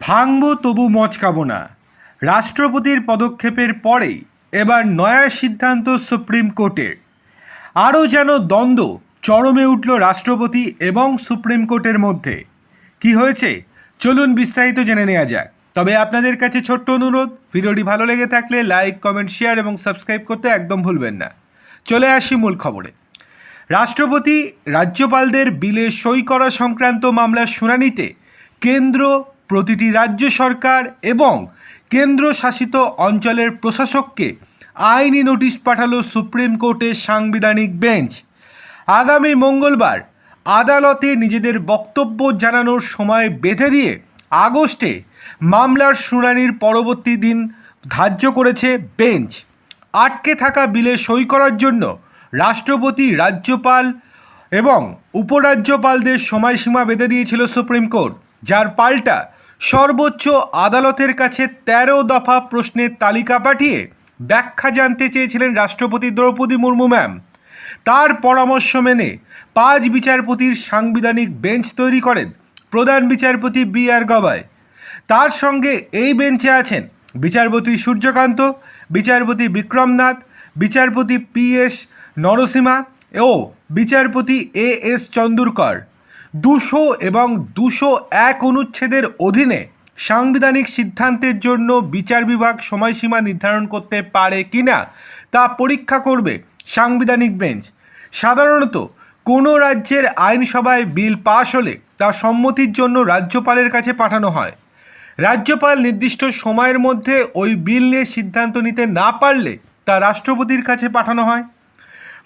ভাঙব তবু মচকাবো না। রাষ্ট্রপতির পদক্ষেপের পরেই এবার নয়া সিদ্ধান্ত সুপ্রিম কোর্টের। আরও যেন দ্বন্দ্ব চরমে উঠল রাষ্ট্রপতি এবং সুপ্রিম কোর্টের মধ্যে। কি হয়েছে? চলুন বিস্তারিত জেনে নেওয়া যাক। তবে আপনাদের কাছে ছোট্ট অনুরোধ, ভিডিওটি ভালো লেগে থাকলে লাইক, কমেন্ট, শেয়ার এবং সাবস্ক্রাইব করতে একদম ভুলবেন না। চলে আসি মূল খবরে। রাষ্ট্রপতি রাজ্যপালদের বিলে সই করা সংক্রান্ত মামলার শুনানিতে কেন্দ্র প্রতিটি রাজ্য সরকার এবং কেন্দ্রশাসিত অঞ্চলের প্রশাসককে আইনি নোটিশ পাঠালো সুপ্রিম কোর্টের সাংবিধানিক বেঞ্চ। আগামী মঙ্গলবার আদালতে নিজেদের বক্তব্য জানানোর সময় বেঁধে দিয়ে আগস্টে মামলার শুনানির পরবর্তী দিন ধার্য করেছে বেঞ্চ। আটকে থাকা বিলে সই করার জন্য রাষ্ট্রপতি, রাজ্যপাল এবং উপরাজ্যপালদের সময়সীমা বেঁধে দিয়েছিল সুপ্রিম কোর্ট, যার পাল্টা সর্বোচ্চ আদালতের কাছে তেরো দফা প্রশ্নের তালিকা পাঠিয়ে ব্যাখ্যা জানতে চেয়েছিলেন রাষ্ট্রপতি দ্রৌপদী মুর্মু ম্যাম। তার পরামর্শ মেনে পাঁচ বিচারপতির সাংবিধানিক বেঞ্চ তৈরি করেন প্রধান বিচারপতি বি আর গবাই। তার সঙ্গে এই বেঞ্চে আছেন বিচারপতি সূর্যকান্ত, বিচারপতি বিক্রমনাথ, বিচারপতি পি এস নরসিমা ও বিচারপতি এ এস চন্দুরকর। দুশো এবং দুশো এক অনুচ্ছেদের অধীনে সাংবিধানিক সিদ্ধান্তের জন্য বিচার বিভাগ সময়সীমা নির্ধারণ করতে পারে কিনা তা পরীক্ষা করবে সাংবিধানিক বেঞ্চ। সাধারণত কোনো রাজ্যের আইনসভায় বিল পাশ হলে তা সম্মতির জন্য রাজ্যপালের কাছে পাঠানো হয়। রাজ্যপাল নির্দিষ্ট সময়ের মধ্যে ওই বিল নিয়ে সিদ্ধান্ত নিতে না পারলে তা রাষ্ট্রপতির কাছে পাঠানো হয়।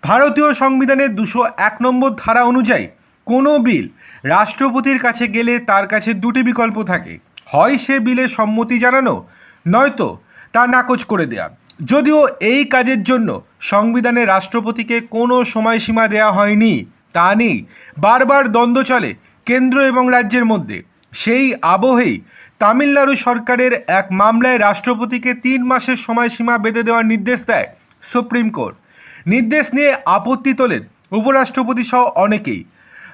ভারতীয় সংবিধানের দুশো এক নম্বর ধারা অনুযায়ী কোনো বিল রাষ্ট্রপতির কাছে গেলে তার কাছে দুটি বিকল্প থাকে। হয় সে বিলে সম্মতি জানানো, নয়তো তা নাকচ করে দেয়া। যদিও এই কাজের জন্য সংবিধানে রাষ্ট্রপতিকে কোনো সময়সীমা দেওয়া হয়নি, তা নেই। বারবার দ্বন্দ্ব চলে কেন্দ্র এবং রাজ্যের মধ্যে। সেই আবহেই তামিলনাড়ু সরকারের এক মামলায় রাষ্ট্রপতিকে তিন মাসের সময়সীমা বেঁধে দেওয়ার নির্দেশ দেয় সুপ্রিম কোর্ট। নির্দেশ নিয়ে আপত্তি তোলেন উপরাষ্ট্রপতি সহ অনেকেই।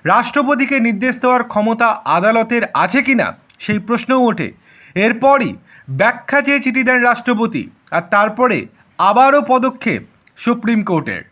রাষ্ট্রপতিকে নির্দেশ দেওয়ার ক্ষমতা আদালতের আছে কি না সেই প্রশ্নও ওঠে। এরপরই ব্যাখ্যা চেয়ে চিঠি দেন রাষ্ট্রপতি আর তারপরে আবারও পদক্ষেপ সুপ্রিম কোর্টের।